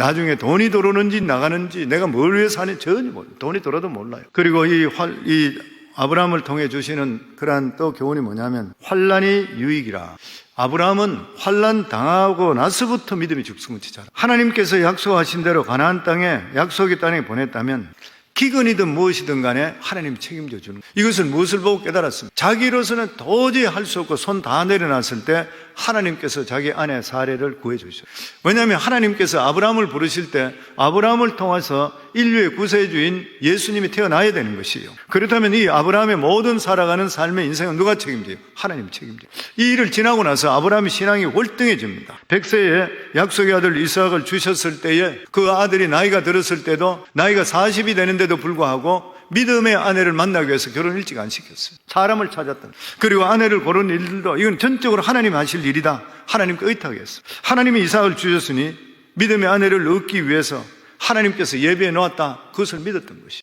나중에 돈이 들어오는지 나가는지 내가 뭘 위해서 하는지 전혀 몰라요. 돈이 들어도 몰라요. 그리고 이 활, 이 아브라함을 통해 주시는 그러한 또 교훈이 뭐냐면 환란이 유익이라. 아브라함은 환란 당하고 나서부터 믿음이 죽수무치 자라. 하나님께서 약속하신 대로 가나안 땅에 약속의 땅에 보냈다면 기근이든 무엇이든 간에 하나님 책임져 주는. 이것을 무엇을 보고 깨달았습니다. 자기로서는 도저히 할 수 없고 손 다 내려놨을 때 하나님께서 자기 아내 사례를 구해 주셨어요. 왜냐하면 하나님께서 아브라함을 부르실 때 아브라함을 통해서 인류의 구세주인 예수님이 태어나야 되는 것이에요. 그렇다면 이 아브라함의 모든 살아가는 삶의 인생은 누가 책임져요? 하나님 책임져요. 이 일을 지나고 나서 아브라함의 신앙이 월등해집니다. 백세에 약속의 아들 이스하악을 주셨을 때에 그 아들이 나이가 들었을 때도 나이가 40이 되는데도 불구하고 믿음의 아내를 만나기 위해서 결혼 일찍 안 시켰어요. 사람을 찾았다. 그리고 아내를 고르는 일들도 이건 전적으로 하나님 하실 일이다. 하나님께 의탁 했어. 하나님이 이삭을 주셨으니 믿음의 아내를 얻기 위해서 하나님께서 예배해 놓았다. 그것을 믿었던 것이.